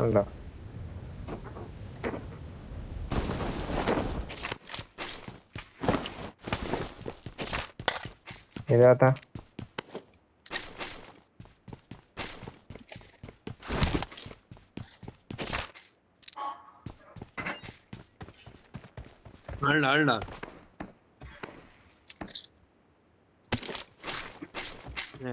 ഉണ്ടോ ഇതിനകത്താ ആളുണ്ടാ ആളുണ്ടാ ഏ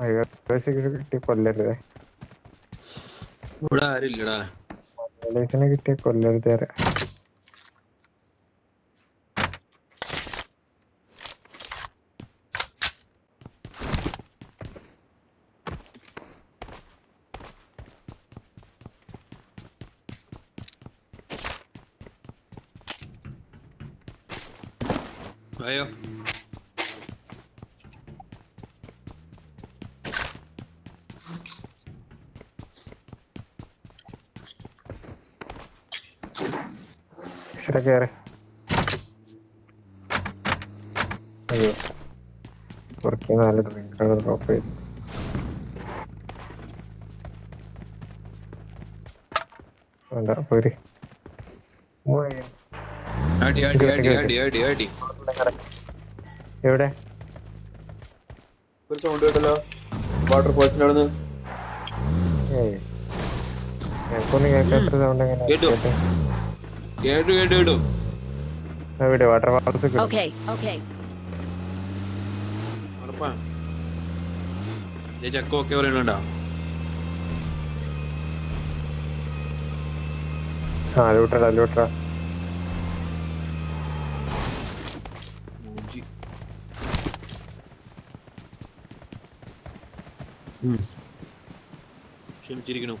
അയ്യോ കിട്ടി കൊല്ലരുതേ ഇവിടെ ആരില്ലടാ. പോലീസിനെ കിട്ടിയ കൊല്ലരുത് അയ്യോ. ഇച്ചിരി കയറി അയ്യോ. കുറച്ച് നാല് ഡ്രിങ്കാണ് ഡ്രോപ്പ് ചെയ്ത്. വേണ്ട പോരി. എവിടെ? ഒരു സൗണ്ട് കേട്ടല്ലോ. വാട്ടർ ഫോൾസിന്റെ അവിടെ നിന്ന് കേൾക്കാത്ത സൗണ്ട് എങ്ങനെ കേട്ടു. കേടു കേട്ടു കേട്ടു കേട്ടു എവിടെ? വാട്ടർ ഫാൾസ് ഓക്കേ ഓക്കേ ഉറപ്പാ. ചക്ക ഒക്കെ പറയുന്നുണ്ടോ ആ ലൂട്ടടാ ലൂട്ടടാ. ക്ഷമിച്ചിരിക്കണു.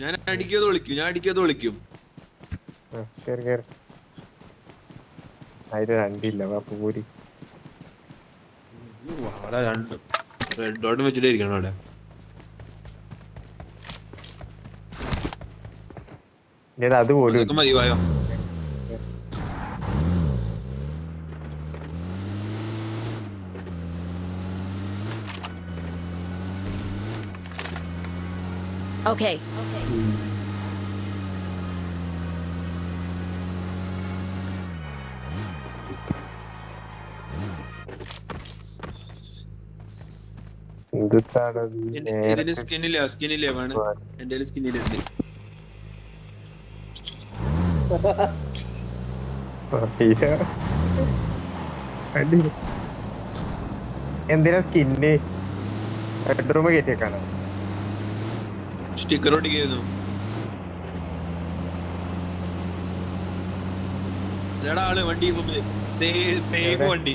ഞാൻ അടിക്കാതെ വിളിക്കും ഞാൻ അടിക്കാതെ വിളിക്കും. ആ, കേറി അതിന് രണ്ടില്ല പൂരി. അവിടെ രണ്ട്. റെഡ് ഡോട്ട് വെച്ചിട്ടേ ഇരിക്കണം അവിടെ. അത് പോലും അതൊക്കെ Okay. ഇതിന് സ്കിന്നില്ല സ്കിന്നില്ല വേണം. എന്റെ സ്കിന്നില്ല എന്തിനാ സ്കിന്ന്? ബെഡ്റൂം കയറ്റിയേക്കാണ് സ്റ്റിക്കർ ഒട്ടിക്കായിരുന്നു ഇതാടാ ആൾ വണ്ടി മുമ്പിൽ. സേഫ്? വണ്ടി.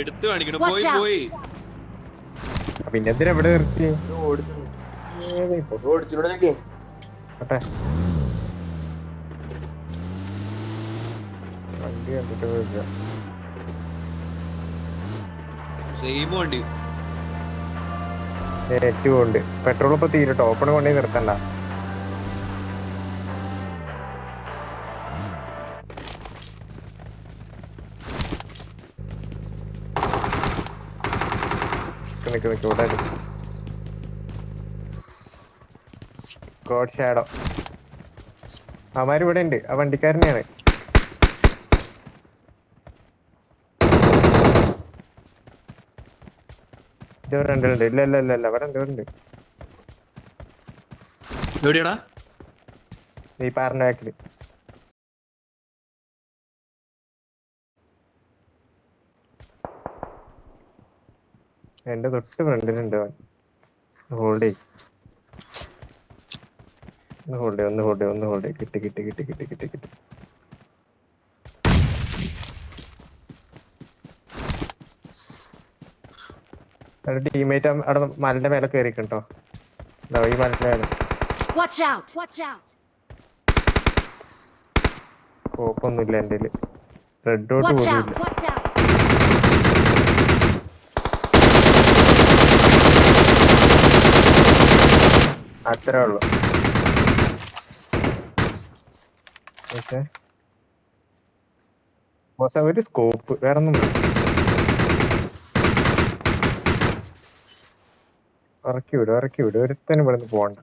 എടുത്ത് കാണിക്കണം. പോയി. പോയി. പിന്നെ എന്തിനാ എവിടെ നിർത്തി വണ്ടി കണ്ടിട്ട് സെയിം വണ്ടി. ഏറ്റവും ഉണ്ട് പെട്രോൾ ഇപ്പൊ തീരട്ടോ ഓപ്പൺ കൊണ്ടേ നിർത്തണ്ട. ഗോഡ് ഷാഡോ അവന്മാർ ഇവിടെ ഉണ്ട്. ആ വണ്ടിക്കാരനെയാണ്. ഇത് രണ്ട് ഉണ്ട് ഇല്ല ഇല്ല ഇല്ല ഇല്ല. ഇവിടെ ഉണ്ട് ഇവിടെ ഉണ്ട്. എവിടെയാടാ? ഈ പാറിന്റെ ബാക്കിൽ എന്റെ തൊട്ട് ഫ്രണ്ടിലുണ്ട് ഹോൾഡ് ചെയ് ഒന്ന് ഹോൾഡ് ഒന്ന് ഹോൾഡ് ഒന്ന് ഹോൾഡ് കിട്ടി കിട്ടി കിട്ടി കിട്ടി കിട്ടി കിട്ടി. കിട്ടി ടീമേറ്റ് അവിടെ മലന്റെ മേലെ കേറിക്കണ്ടോ ഈ മലന്റെ മേലെ. Watch എന്റെ Watch out! സ്കോപ്പൊന്നുമില്ല എന്റെ റെഡ് ഡോട്ട് Watch പോലും out! ഇല്ല. Watch out! അത്രേ ഉള്ളു. ഓക്കെ ഒരു സ്കോപ്പ് വേറെ ഇറക്കി വിടും ഇറക്കി വിടും. ഒരുത്തനും ഇവിടെ നിന്ന് പോകണ്ട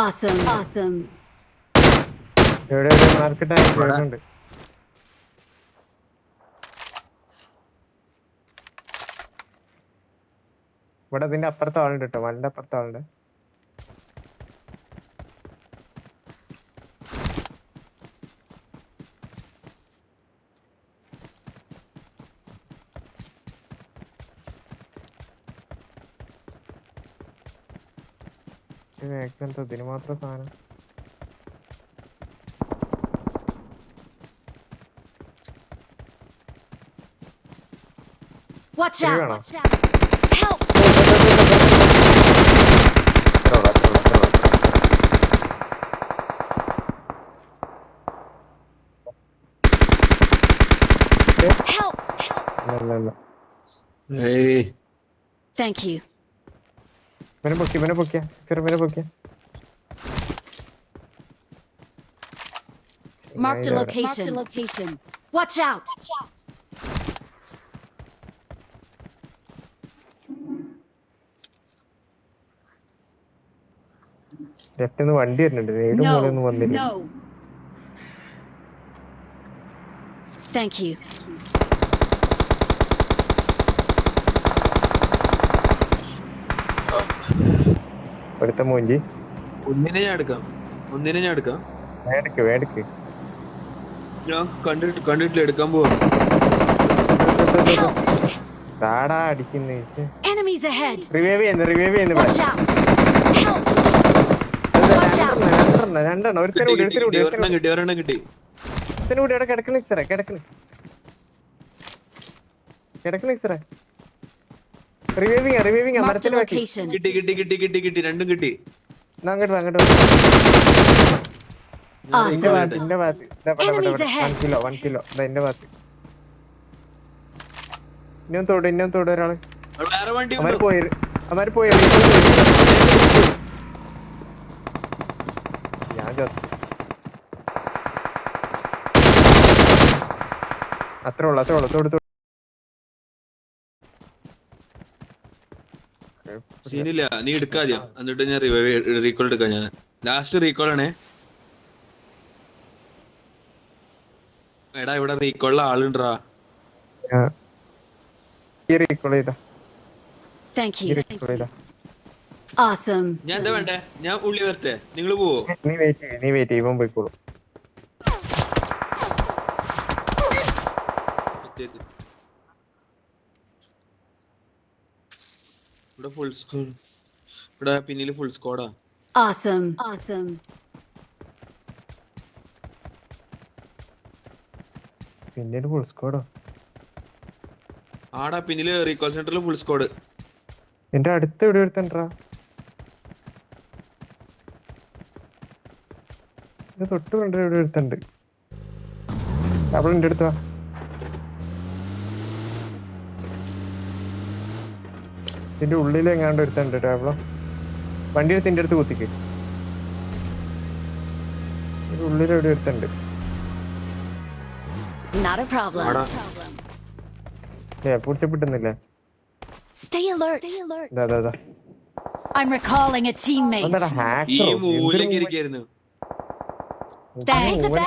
Awesome! Awesome! മാർക്കറ്റ് ഇവിടെ ഇതിന്റെ അപ്പുറത്തെ ആളുണ്ട് കേട്ടോ. മലിന്റെ അപ്പുറത്തെ ആളുണ്ട്. എന്താ ഇതിന് മാത്രം സാധനം Watch Here you out! go. Help! അത്രേ ഉള്ളൂ, അത്രേ ഉള്ളൂ, അത്രേ ഉള്ളൂ. Help! ഇല്ല, ഇല്ല, ഇല്ല. ഏയ് Thank you. ഇവനെ a പൊക്കിയ Marked a location. Watch out! Watch out! Left നിന്ന് വണ്ടി വരുന്നുണ്ട് ഏത് ഒന്നും വന്നില്ല. Thank you. അടുത്ത മൂഞ്ചി ഒന്നിനെ ഞാൻ എടുക്കാം ഒന്നിനെ ഞാൻ എടുക്കാം വേടക്ക് വേടക്ക് ഞാൻ കണ്ടിട്ട് കണ്ടിട്ടില്ല എടുക്കാൻ പോവാ. താടാ അടിക്കുന്ന Enemies ahead! റിവൈവ് ചെയ്യുന്നു റിവൈവ് ചെയ്യുന്നു Watch out! Help! Watch out! രണ്ടെണ്ണം രണ്ടെണ്ണം ഒരുത്തരം കിട്ടി കൂടി കിട്ടി ഒരുത്തരം കൂടി കിട്ടി. ഒരെണ്ണം കിട്ടി ഒരെണ്ണം കിട്ടി. ഒരുത്തരം കൂടി അവിടെ കിടക്കണ സാറേ കിടക്കണ. കിടക്കണ സാറേ. റിവൈവിങ് റിവൈവിങ് Marked a മരത്തിന് ബാക്കി location. കിട്ടി കിട്ടി കിട്ടി കിട്ടി കിട്ടി. രണ്ടും കിട്ടി. എന്നാ അങ്ങോട്ട് വാ, അങ്ങോട്ട് വാ. ഇന്റെ. ഭാഗത്ത് ഇന്റെ ഭാഗത്ത്. വൺ കിലോ വൺ കിലോ ഇതാ ഇന്റെ ഭാഗത്ത്. ഇന്നും തോട് ഇന്നും തോട് ഒരാൾ. അവർ പോയി അവർ പോയി ഞാൻ അത്ര അത്രേ ഉള്ളു അത്രേ ഉള്ളു. തോട് തോട്. സീനില്ല നീ എടുക്കാതെ എന്നിട്ട് ഞാൻ റിവൈവ് റീകോൾ എടുക്കാം ഞാൻ. ലാസ്റ്റ് റീകോൾ ആണേ. എടാ ഇവിടെ റീകോളിൽ ആളുണ്ടാ ആ. ഈ റീകോൾ ചെയ്താ Thank ഈ you. റീകോൾ ചെയ്താ Awesome. ഞാൻ എന്താ വേണ്ടേ ഞാൻ ഉള്ളി വരട്ടെ നിങ്ങൾ പോവോ നീ വെയിറ്റ് ചെയ്യ് നീ വെയിറ്റ് ചെയ്യും പോയിക്കോളൂ എത്തിയെത്തി. ഇവിടെ ഫുൾ സ്കോർ ഇവിടെ പിന്നിൽ ഫുൾ സ്കോഡാ Awesome. Awesome. പിന്നീട് ഫുൾ സ്ക്വാഡോ ആടാ പിന്നിൽ റീകോൾ സെന്ററിൽ ഫുൾ സ്കോഡ് എന്റെ അടുത്ത് എവിടെ എടുത്തണ്ടാ? ഇത് തൊട്ട് കൊണ്ട് എവിടെ എടുത്തുണ്ട്? അവൾ എന്റെ അടുത്ത് ഇതിന്റെ ഉള്ളിൽ എങ്ങാണ്ട് എടുത്തുണ്ട് ടേബിളോ വണ്ടി എടുത്ത് എന്റെ അടുത്ത് കുത്തിക്ക്. ഉള്ളിൽ എവിടെ എടുത്തുണ്ട്? Not a problem. ഏ പിടിച്ചപ്പിട്ടുന്നില്ലേ Stay alert. ദാ ദാ ദാ. I'm recalling a teammate. എന്താടാ ഈ ഹാക്കർ മൂലയ്ക്ക് ഇരിക്കായിരുന്നു Thanks.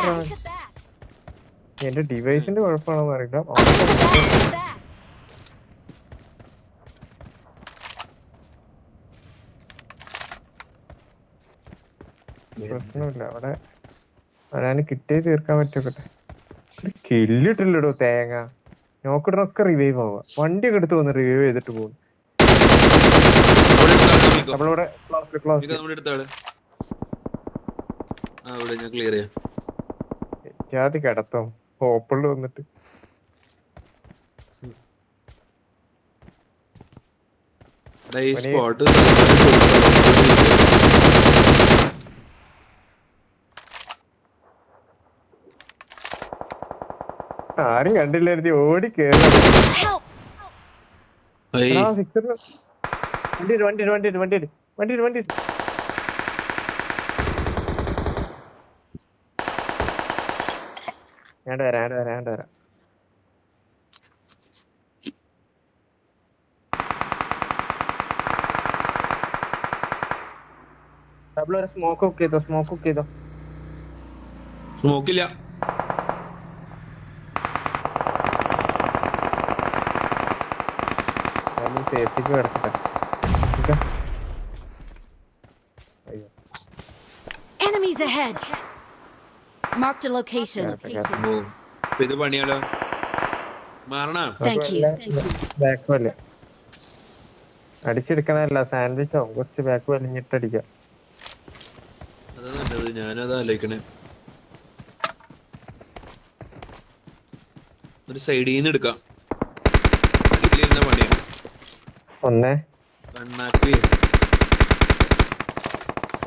എന്റെ ഡിവൈസിന്റെ കുഴപ്പമാണെന്ന് അറിയില്ല. പ്രശ്നമില്ല. അവിടെ ഞാൻ കിട്ടിയേ തീർക്കാൻ പറ്റട്ടെ കില്ലിട്ടില്ലടോ തേങ്ങ. നോക്കിടണൊക്കെ റിവൈവ് ആവുക. വണ്ടിയൊക്കെ എടുത്ത് വന്ന് റിവൈവ് ചെയ്തിട്ട് പോകും. നമ്മളിവിടെ ജാതി കിടത്തും. വന്നിട്ട്. ഈ സ്പോട്ട് ആരും കണ്ടില്ലായിരുന്നു. ഓടി കേറി! വണ്ടി വണ്ടി വണ്ടി വണ്ടി വണ്ടി വണ്ടി ഞാൻ വരാം ഞാൻ വരാം ഞാൻ വരാം. ഡബിൾ ഒരു സ്മോക്ക് ഒക്കെ ചെയ്തോ സ്മോക്ക് ഒക്കെ ചെയ്തോ? സ്മോക്കില്ല സേഫ്റ്റിക്ക് കിടക്കട്ടെ. Enemies ahead! Marked a location. ഇത് പണിയാലോ? മാറണോ? Thank you. ബാക്ക് വല്ല അടിച്ചെടുക്കണല്ല സാൻഡ്വിച്ചോ കുറച്ച് ബാക്ക് വലിഞ്ഞിട്ടടിക്കാം അതാ നല്ലത് ഞാനത് ആലോചിക്കണേ. ഒരു സൈഡിൽ നിന്ന് എടുക്കാം. ഒന്നേ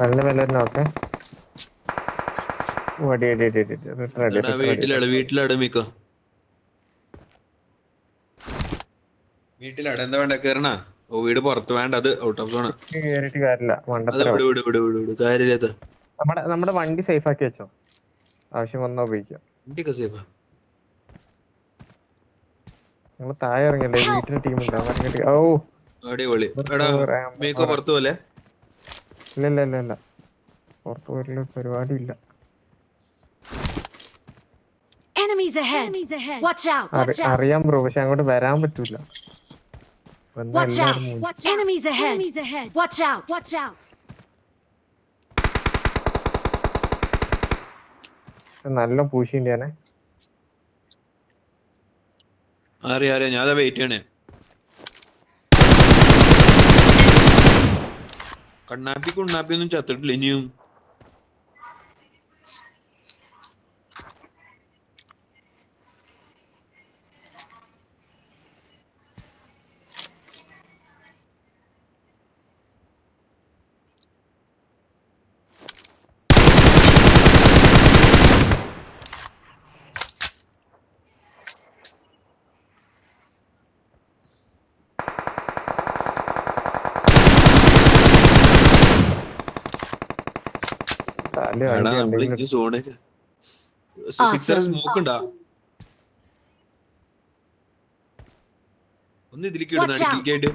നല്ല നോക്കെ മിക്കോ? എന്താ വേണ്ട? കേറണ? ഓ വീട് പുറത്ത് വേണ്ട അത് ഔട്ട് ഓഫ് സോൺ നമ്മുടെ നമ്മുടെ വണ്ടി സേഫ് ആക്കി വെച്ചോ. ആവശ്യം വന്നാ ഉപയോഗിക്കാം. വണ്ടിയൊക്കെ സേഫാ നിങ്ങൾ താഴെ ഇറങ്ങിയല്ലേ വീട്ടിൽ ടീം ഉണ്ട്. ഓ അടിപൊളി എടാ മീക്കോ പുറത്തു പോലെ ഇല്ല ഇല്ല ഇല്ല ഇല്ല പുറത്ത് പോയിട്ടുള്ള പരിപാടി ഇല്ല Enemies ahead! Watch out! അറി- അറിയാം ബ്രോ പക്ഷെ അങ്ങോട്ട് വരാൻ പറ്റൂല വന്നാ Watch out! എല്ലാവരും മൂഞ്ചും. Enemies ahead! Watch out! Watch out! നല്ല പൂശിണ്ട് ഞാനെ അറിയാം അറിയാം ഞാൻ വെയിറ്റ് ചെയ്യണേ കണ്ണാപ്പി കുണ്ണാപ്പി ഒന്നും ചത്തിട്ടില്ല. ഇനിയും സ്മോക്ക് ഉണ്ടാ? ഒന്ന് ഇതിലേക്ക് ഇടുന്ന. അടുക്കിലേക്കായിട്ട്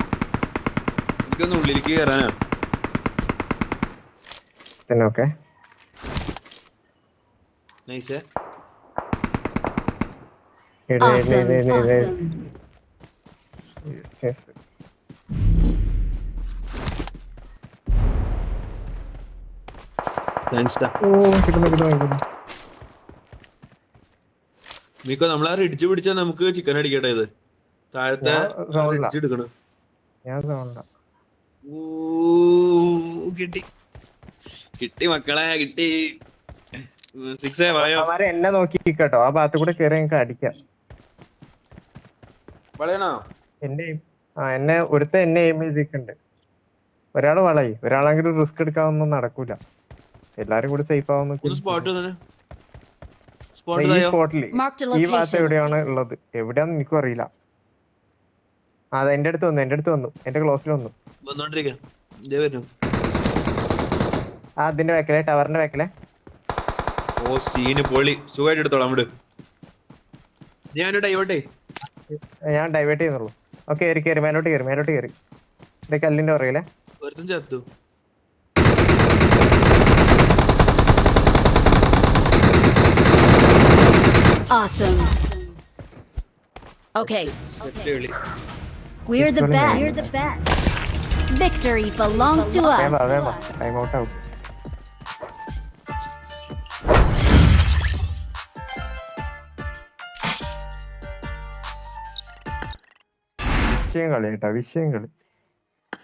എനിക്കൊന്ന് ഉള്ളിലേക്ക് കയറാനാ തന്നെ ഓക്കെ നൈസേ Awesome. താങ്ക്സ് ഡാ ഓ മിക്കോ നമ്മളാ റിഡ്ജ് പിടിച്ചാ നമുക്ക് ചിക്കൻ അടിക്കട്ടെ ഇത്. താഴത്തെ റിഡ്ജ് എടുക്കണം. കിട്ടി. കിട്ടി മക്കളെ കിട്ടി. സിക്സ് അവന്മാരെ എന്നെ നോക്കി കേട്ടോ ആ ഭാഗത്ത് കൂടെ കയറി ഞങ്ങൾക്ക് അടിക്കാം. വളയണോ? എന്നെ ആ എന്നെ ഒരുത്ത എന്നെ എയിം ചെയ്തിട്ടുണ്ട്. ഒരാൾ വളയി. ഒരാളെങ്കിലും റിസ്ക് എടുക്കാനൊന്നും നടക്കൂല. എല്ലാരും കൂടി സേഫ് ആവുന്ന സ്പോട്ട് തന്നെ സ്പോട്ട് ഈ ഭാഗത്ത്. എവിടെയാണ് ഉള്ളത്? എവിടെയാന്ന് എനിക്കും അറിയില്ല. അതെ എന്റെ അടുത്ത് വന്നു എന്റെ അടുത്ത് വന്നു. എന്റെ ക്ലോസിൽ വന്നു. ആ അതിന്റെ വെക്കലേ ടവറിന്റെ വെക്കലേ ഓ സീന് പൊളി. സുഖമായിട്ട് എടുത്തോളാം വിട് ഞാൻ ഡൈവട്ടെ ഞാൻ ഡൈവേർട്ട് ചെയ്യുന്നുള്ളൂ. ഓക്കെ കയറി കയറി മേലോട്ട് കയറി മേലോട്ട് കയറി. ഇത് കല്ലിന്റെ പുറകിലെ. ഒരുത്തൻ ചത്തു. Awesome. Okay. We're the best. We're the best. Victory belongs to us. Out.